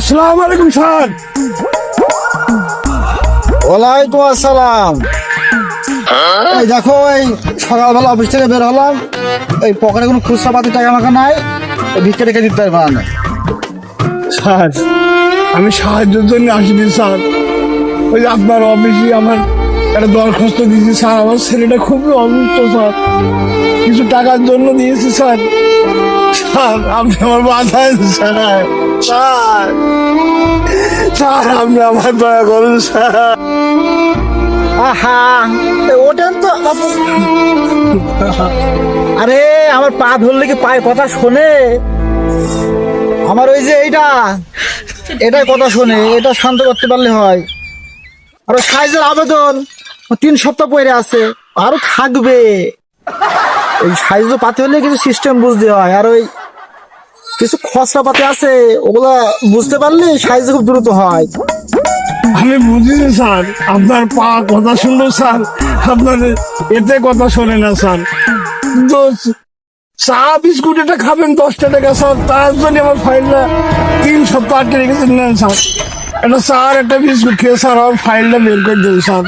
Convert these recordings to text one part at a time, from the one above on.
আসসালামু আলাইকুম স্যার। ওয়ালাইকুম আসসালাম। এই দেখো এই সকালবেলা অফিস থেকে বের হলাম। এই পকেটে কোনো খুচরা পাতি টাকা মাখা নাই ভিক্ষে রেখে দিতে পারব না স্যার আমি সাহায্যের জন্য আসিনি স্যার। ওই আপনার অফিসে আমার একটা দরখাস্ত দিয়েছি, স্যার। আমার ছেলেটা খুবই অসুস্থ, স্যার। কিছু টাকার জন্য দিয়েছি, স্যার। স্যার, আপনি আমার মাথায় স্যার। স্যার স্যার, আপনি আমার দয়া করুন, স্যার। ওঠেন তো আরে, আমার পা ধরলে কি পায়ে কথা শোনে? আমার ওই যে এইটা এটাই কথা শোনে, এটা শান্ত করতে পারলে হয়। আর সাইজের আবেদন। তিন সপ্তাহ পরে আছে, আরও থাকবে। ওই সাইজ পাতে হলে কিছু সিস্টেম বুঝতে হয়, আর ওই কিছু খসড়া পাতে আছে, ওগুলা বুঝতে পারলে সাইজ খুব দ্রুত হয়। আমি বুঝিনি, স্যার। আপনার পা কথা শুনলো, স্যার। আপনার এতে কথা শোনে না, স্যার। তো চা, বিস্কুট এটা খাবেন দশটা টাকা, স্যার। তার জন্য আমার ফাইলটা তিন সপ্তাহ আটকে রেখেছেন না স্যার। একটা স্যার, একটা বিস্কুট খেয়ে, স্যার, আমার ফাইলটা বের করে দেন, স্যার।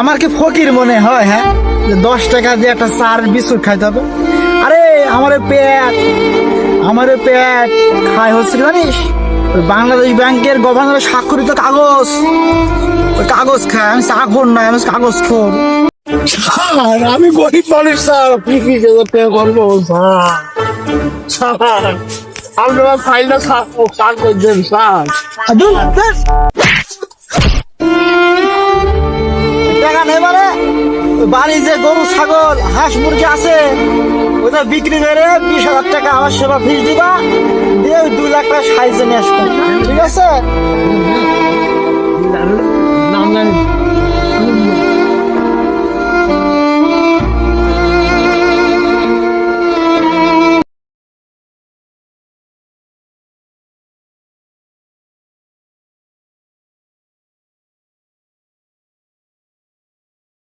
আমার কি ফকির মনে হয় হ্যাঁ? দশ টাকা দিয়ে একটা চার বিস্কুট খাইতে হবে। আরে আমার পেট আমার পেট। খাই হচ্ছে কি জানিস? বাংলাদেশ ব্যাংকের গভর্নরের স্বাক্ষরিত কাগজ। কাগজ খায় আমি চাকর নয়, আমি কাগজ খোর। আমি গরিব মানুষ, স্যার। আপনি কি করব স্যার। স্যার, আমার ফাইলটা স্যার করে দেন স্যার। টাকা নেই মানে? বাড়ি যে গরু, ছাগল, হাঁস, মুরগি আছে, ওটা বিক্রি করে বিশ হাজার টাকা আমার সেবা ফিস দিবা, দিয়ে দুই লাখ টাকা সাইজে নিয়ে আসবে। ঠিক আছে?